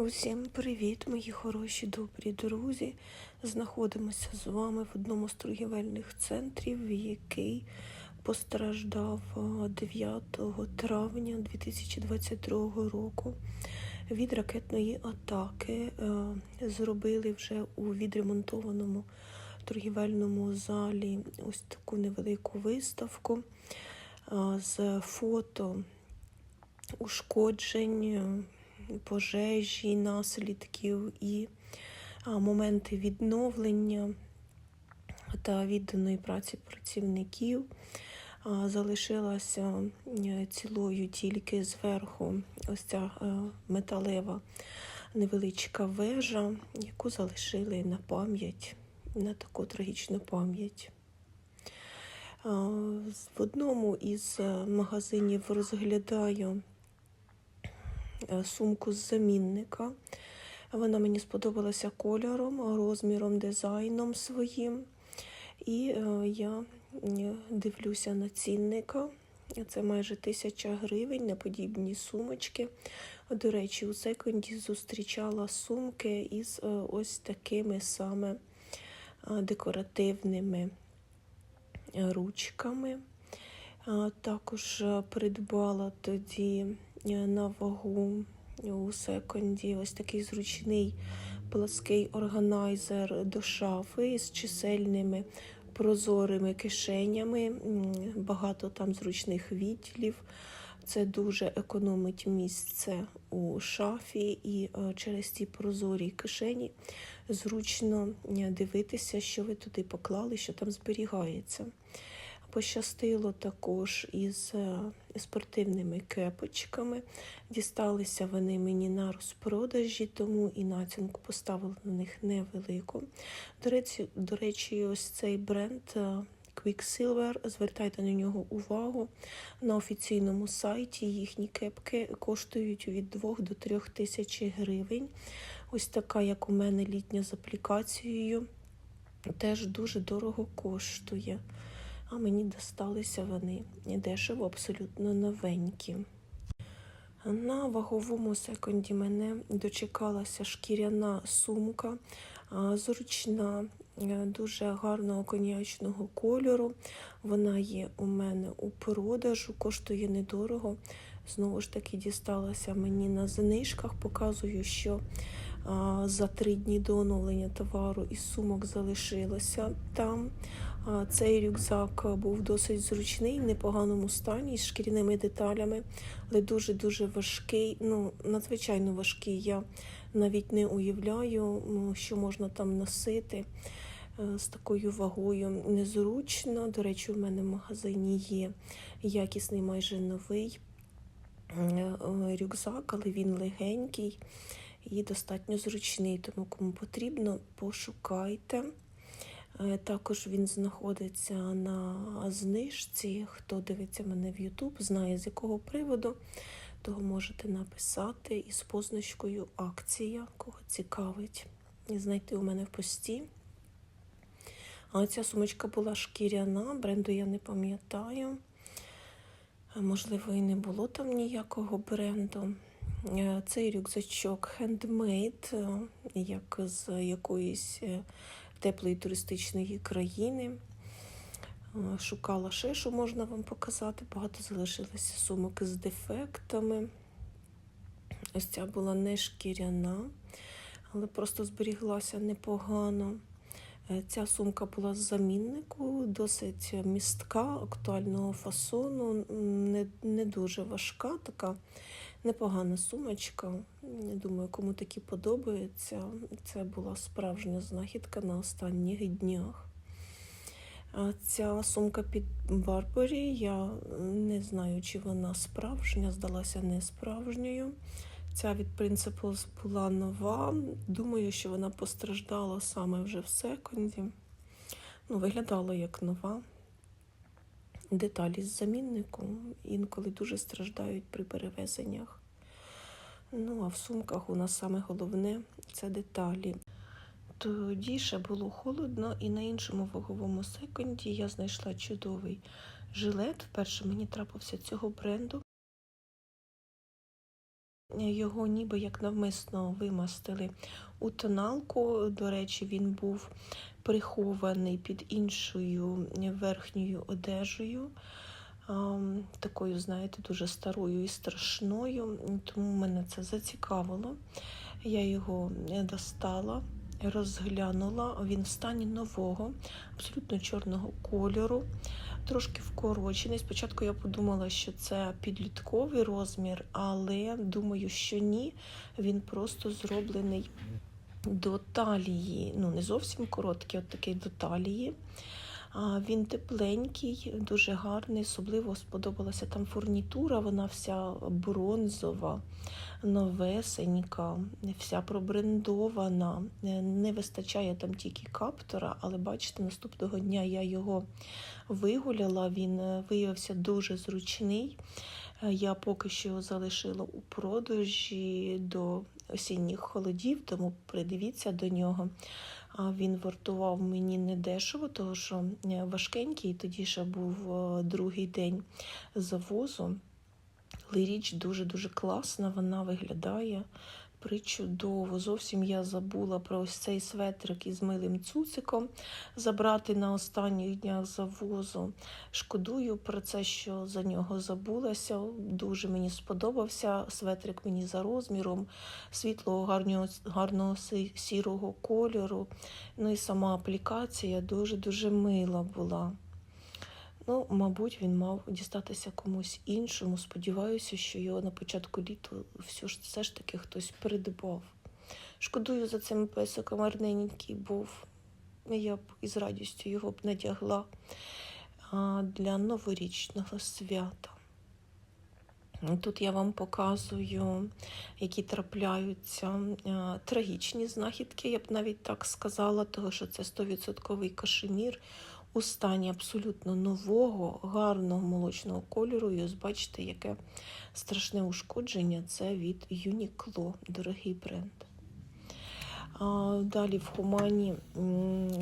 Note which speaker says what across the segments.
Speaker 1: Усім привіт, мої хороші добрі друзі. Знаходимося з вами в одному з торгівельних центрів, який постраждав 9 травня 2022 року від ракетної атаки. Е, Зробили вже у відремонтованому торгівельному залі ось таку невелику виставку з фото ушкоджень, е, пожежі, наслідків і моменти відновлення та відданої праці працівників. Залишилася е, цілою тільки зверху ось ця е, металева невеличка вежа, яку залишили на пам'ять, на таку трагічну пам'ять. В одному із е, магазинів розглядаю сумку з замінника. Вона мені сподобалася кольором, розміром, дизайном своїм. І е, я е, дивлюся на цінника. Це майже тисяча гривень на подібні сумочки. До речі, у секунді зустрічала сумки із е, ось такими саме е, декоративними е, ручками. Також е, придбала тоді е, на вагу у секунді ось такий зручний плаский органайзер до шафи з чисельними прозорими кишенями, багато там зручних відділів. Це дуже економить місце у шафі, і е, через ці прозорі кишені зручно е, дивитися, що ви туди поклали, що там зберігається. Пощастило також із е, спортивними кепочками. Дісталися вони мені на розпродажі, тому і націнку поставила на них невелику. До речі, до речі, ось цей бренд е, Quicksilver, звертайте на нього увагу. На офіційному сайті їхні кепки коштують від 2 до 3 тисяч гривень. Ось така, як у мене, літня з аплікацією, теж дуже дорого коштує. А мені досталися вони дешево, абсолютно новенькі. На ваговому секунді мене дочекалася шкіряна сумка, зручна, е, дуже гарного коньячного кольору. Вона є у мене у продажу, коштує недорого. Знову ж таки, дісталася мені на знижках. Показую, що за три дні до оновлення товару із сумок залишилося там. Цей рюкзак був досить зручний, в непоганому стані, з шкіряними деталями, але дуже-дуже важкий, ну, надзвичайно важкий. Я навіть не уявляю, ну, що можна там носити е, з такою вагою. Незручно. До речі, у мене в магазині є якісний, майже новий е, е, рюкзак, але він легенький і достатньо зручний. Тому кому потрібно, пошукайте. Е, Також він знаходиться на знижці. Хто дивиться мене в YouTube, знає з якого приводу, того можете написати із позначкою акція, кого цікавить, знайти у мене в пості. А ця сумочка була шкіряна, бренду я не пам'ятаю. Е, Можливо, і не було там ніякого бренду. Е, Цей рюкзачок е, як з якоїсь теплої туристичної країни. Е, Шукала ще, що можна вам показати. Багато залишилося сумок з дефектами. Ось ця була не шкіряна, але просто зберіглася непогано. Е, Ця сумка була з заміннику, досить містка, актуального фасону, не, не дуже важка, така непогана сумочка. Я думаю, кому такі подобаються. Це була справжня знахідка на останніх днях. Ця сумка під Барбарі, я не знаю, чи вона справжня, здалася не справжньою. Ця від Principles була нова. Думаю, що вона постраждала саме вже в секунді. Ну, виглядала як нова. Деталі з замінником. інколи дуже страждають при перевезеннях. Ну, а в сумках у нас саме головне це деталі. Тоді ще було холодно, і на іншому ваговому секунді я знайшла чудовий жилет. Вперше мені трапився цього бренду. Його ніби як навмисно вимастили у тоналку. До речі, він був прихований під іншою верхньою одежею. Такою, знаєте, дуже старою і страшною, тому мене це зацікавило. Я його е, достала, розглянула. Він в стані нового, абсолютно чорного кольору, трошки вкорочений. Спочатку я подумала, що це підлітковий розмір, але думаю, що ні. Він просто зроблений до талії. Ну, не зовсім короткий, от такий до талії. Він тепленький, дуже гарний. Особливо сподобалася там фурнітура, вона вся бронзова, новесенька, вся пробрендована. Е, Не вистачає там тільки каптора, але бачите, наступного дня я його вигуляла. Він е, виявився дуже зручний. Е, Я поки що його залишила у продажі до осінніх холодів, тому придивіться до нього. А Він вартував мені недешево, тому що е, важкенький, тоді ще був е, другий день завозу. Річ дуже-дуже класна, вона виглядає причудово. Зовсім я забула про ось цей светрик із милим цуциком забрати на останніх днях завозу. Шкодую про це, що за нього забулася. Дуже мені сподобався светрик мені за розміром, світлого, гарного, гарного сірого кольору. Ну і сама аплікація дуже-дуже мила була. Ну, мабуть, він мав дістатися комусь іншому. Сподіваюся, що його на початку літа все ж, таки хтось придбав. Шкодую за цим песиком, гарненький був. Я б із радістю його б надягла для новорічного свята. Тут я вам показую, які трапляються трагічні знахідки, я б навіть так сказала, тому що це 100% кашемір у стані абсолютно нового, гарного молочного кольору. І ось бачите, яке страшне ушкодження це від Uniqlo, дорогий бренд. Далі в Хумані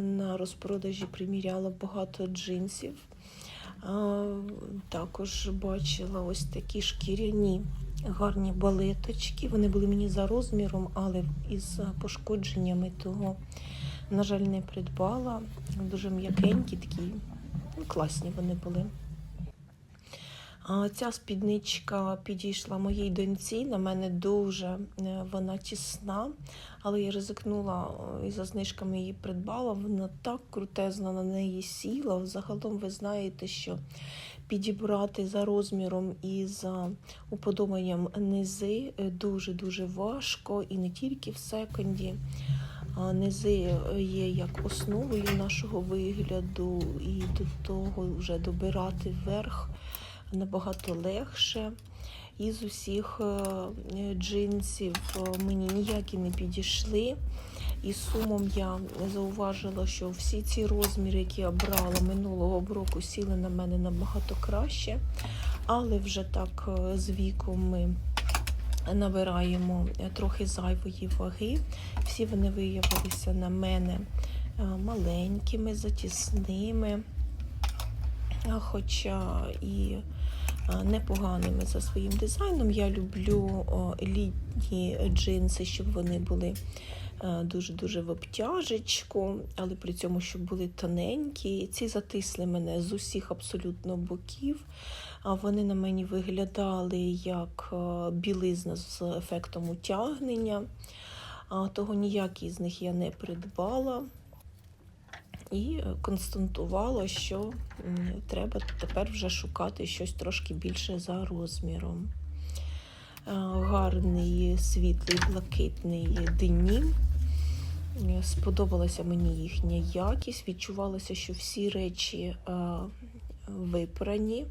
Speaker 1: на розпродажі приміряла багато джинсів. Також бачила ось такі шкіряні гарні балеточки. Вони були мені за розміром, але із пошкодженнями того, на жаль, не придбала. Дуже м'якенькі, такі ну, класні вони були. Ця спідничка підійшла моїй доньці. На мене дуже е, вона тісна, але я ризикнула е, і за знижками її придбала. Вона так крутезно на неї сіла. Взагалом ви знаєте, що підібрати за розміром і за уподобанням низи дуже-дуже важко, і не тільки в секонді. Низи є як основою нашого вигляду, і до того вже добирати вверх набагато легше. Із усіх е, джинсів е, мені ніякі не підійшли. І сумом я зауважила, що всі ці розміри, які я брала минулого року, сіли на мене набагато краще. Але вже так е, з віком ми набираємо трохи зайвої ваги. Всі вони виявилися на мене е, маленькими, затісними, хоча і е, непоганими за своїм дизайном. Я люблю літні джинси, щоб вони були е, дуже-дуже в обтяжечку, але при цьому, щоб були тоненькі. Ці затисли мене з усіх абсолютно боків. Вони на мені виглядали як е, білизна з ефектом утягнення. Того ніякий з них я не придбала. І констатувала, що треба тепер вже шукати щось трошки більше за розміром. Е, Гарний світлий блакитний денім. Е, Сподобалася мені їхня якість. Відчувалося, що всі речі випрані.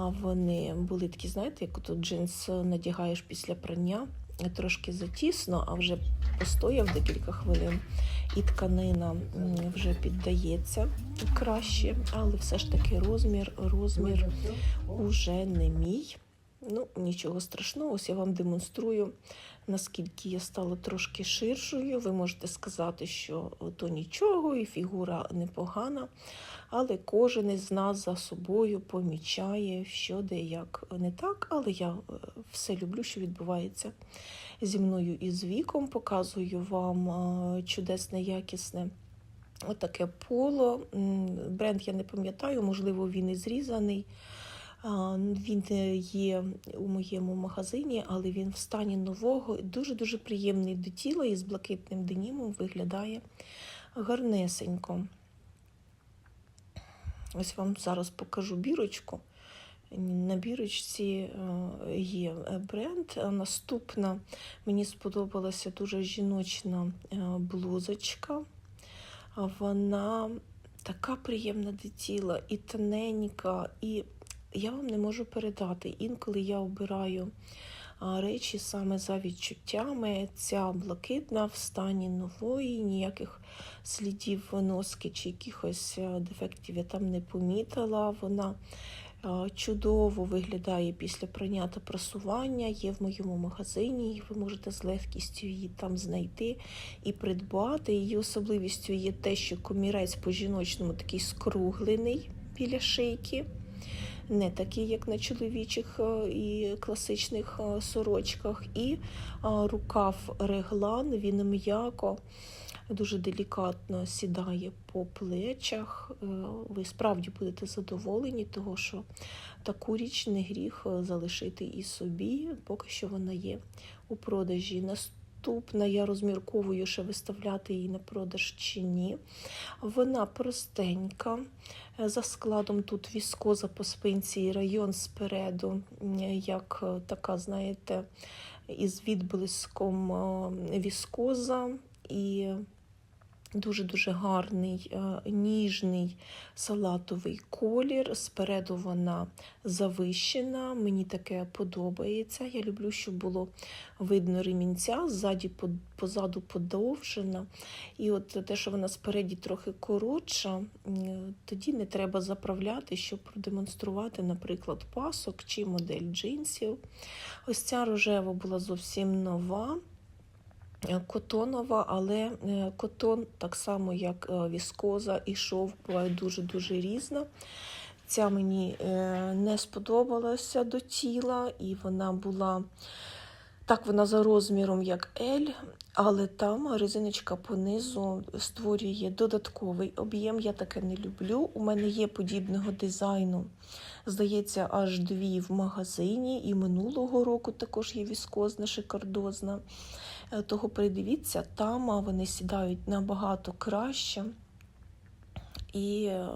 Speaker 1: А вони були такі, знаєте, як тут джинс надягаєш після прання, трошки затісно, а вже постояв декілька хвилин, і тканина вже піддається краще, але все ж таки розмір, розмір уже не мій. Ну, нічого страшного, ось я вам демонструю, наскільки я стала трошки ширшою. Ви можете сказати, що то нічого, і фігура непогана, але кожен із нас за собою помічає, що де як не так. Але я е, все люблю, що відбувається зі мною і з віком. Показую вам е, чудесне, якісне. Отаке поло. Бренд я не пам'ятаю, можливо, він і зрізаний. Він е, є у моєму магазині, але він в стані нового, дуже-дуже приємний до тіла і з блакитним денімом виглядає гарнесенько. Ось вам зараз покажу бірочку. На бірочці е, є бренд. Наступна мені сподобалася дуже жіночна е, блузочка. Вона така приємна до тіла, і тоненька, і я вам не можу передати. Інколи я обираю речі саме за відчуттями. Ця блакитна в стані нової, ніяких слідів носки чи якихось дефектів я там не помітила. Вона чудово виглядає після прання та прасування. Є в моєму магазині, і ви можете з легкістю її там знайти і придбати. Її особливістю є те, що комірець по жіночному такий скруглений біля шийки не такі, як на чоловічих е, і класичних е, сорочках. І е, рукав реглан, він м'яко, дуже делікатно сідає по плечах. Ви справді будете задоволені, того що таку річ не гріх залишити і собі, поки що вона є у продажі. Наступна я розмірковую, що виставляти її на продаж чи ні. Вона простенька. За складом тут віскоза по спинці і район спереду, як така, знаєте, із відблиском віскоза і Дуже-дуже гарний, е, ніжний салатовий колір. Спереду вона завищена. Мені таке подобається. Я люблю, щоб було видно ремінця, ззаді, позаду подовжена. І от те, що вона спереді трохи коротша, тоді не треба заправляти, щоб продемонструвати, наприклад, пасок чи модель джинсів. Ось ця рожева була зовсім нова. Е, котонова, але е, котон, так само, як е, віскоза і шов, буває дуже-дуже різна. Ця мені не сподобалася до тіла, і вона була так, вона за розміром, як L, але там резиночка понизу створює додатковий об'єм. Я таке не люблю. У мене є подібного дизайну. Здається, аж дві в магазині, і минулого року також є віскозна, шикардозна. Е, того придивіться, там вони сідають набагато краще, і е,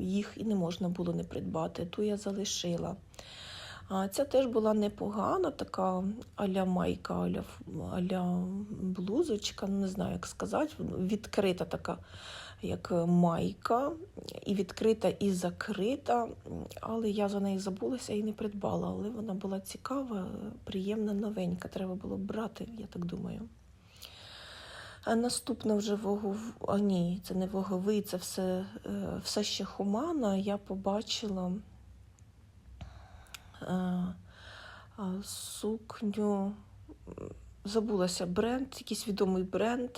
Speaker 1: їх і не можна було не придбати. Ту я залишила. Ця теж була непогана, така аля майка, аля, аля блузочка, ну, не знаю, як сказати, відкрита така як е, майка, і відкрита, і закрита. Але я за неї забулася і не придбала. Але вона була цікава, приємна, новенька. Треба було брати, я так думаю. А наступна вже вогов... А ні, це не ваговий, це все е, все ще хумана. Я побачила сукню, забулася бренд, якийсь відомий бренд.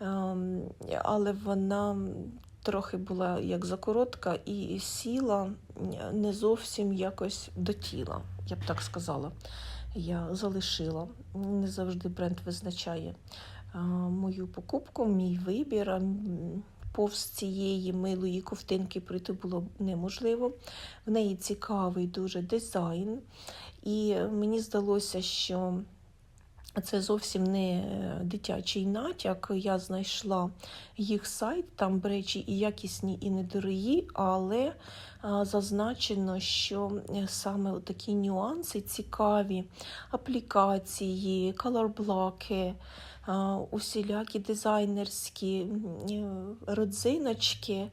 Speaker 1: Ем, але вона трохи була як закоротка і сіла не зовсім якось до тіла, я б так сказала. Я залишила. Не завжди бренд визначає е, мою покупку, мій вибір. Повз цієї милої ковтинки прийти було неможливо. В неї цікавий дуже дизайн, і мені здалося, що це зовсім не е, дитячий натяк. Я знайшла їх сайт, там речі і якісні, і недорогі, але зазначено, що е, саме такі нюанси цікаві аплікації, колорблоки, усілякі дизайнерські е, родзиночки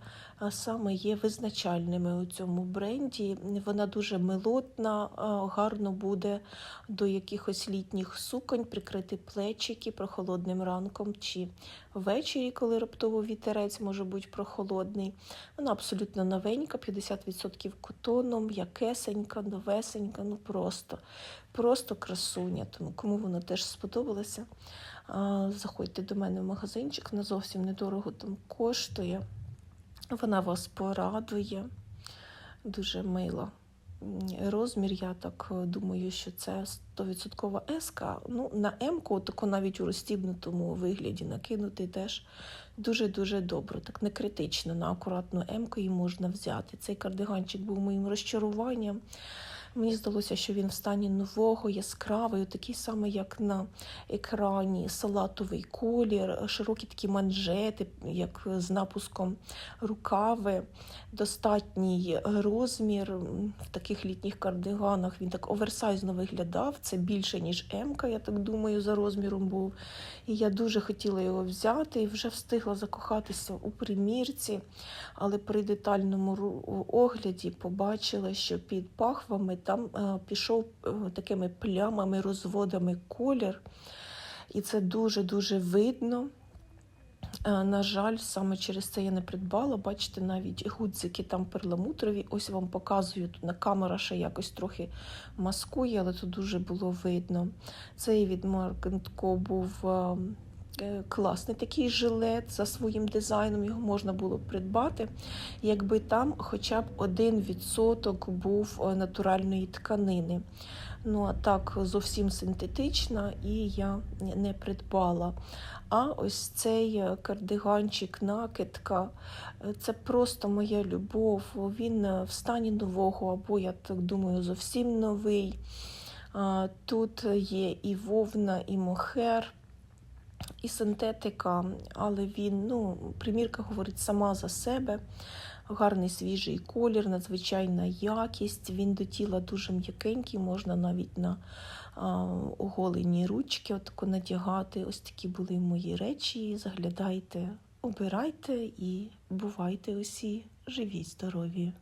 Speaker 1: саме є визначальними у цьому бренді. Вона дуже милотна, гарно буде до якихось літніх суконь, прикрити плечики прохолодним ранком чи ввечері, коли раптово вітерець може бути прохолодний. Вона абсолютно новенька, 50% котону, м'якесенька, новесенька, ну просто, просто красуня. Тому кому вона теж сподобалася, заходьте до мене в магазинчик, вона зовсім недорого там коштує. Вона вас порадує, дуже мила. Розмір, я так е, думаю, що це 100% еска. Ну, на М-ку, тако навіть у розстібнутому вигляді накинути теж дуже-дуже добре. Так не критично, на акуратну М-ку її можна взяти. Цей кардиганчик був моїм розчаруванням. Мені здалося, що він в стані нового, яскравий, такий самий, як на екрані, салатовий колір, широкі такі манжети, як з напуском рукави, достатній розмір в таких літніх кардиганах. Він так оверсайзно виглядав. Це більше, ніж М-ка, я так думаю, за розміром був. І я дуже хотіла його взяти і вже встигла закохатися у примірці, але при детальному огляді побачила, що під пахвами там е, пішов е, такими плямами, розводами колір. І це дуже-дуже видно. Е, На жаль, саме через це я не придбала. Бачите, навіть гудзики там перламутрові. Ось вам показую. Тут на камера ще якось трохи маскує, але тут дуже було видно. Цей від Co був е, е, класний такий жилет за своїм дизайном. Його можна було б придбати, якби там хоча б один відсоток був е, натуральної тканини. Ну, а так зовсім синтетична, і я не придбала. А ось цей е, кардиганчик, накидка е, це просто моя любов. Він е, в стані нового, або я так думаю, зовсім новий. Тут є і вовна, і мохер, і синтетика, але він, ну, примірка говорить сама за себе. Гарний свіжий колір, надзвичайна якість. Він до тіла дуже м'якенький, можна навіть на а, оголені ручки отако надягати. Ось такі були мої речі. Заглядайте, обирайте і бувайте усі живі, здорові.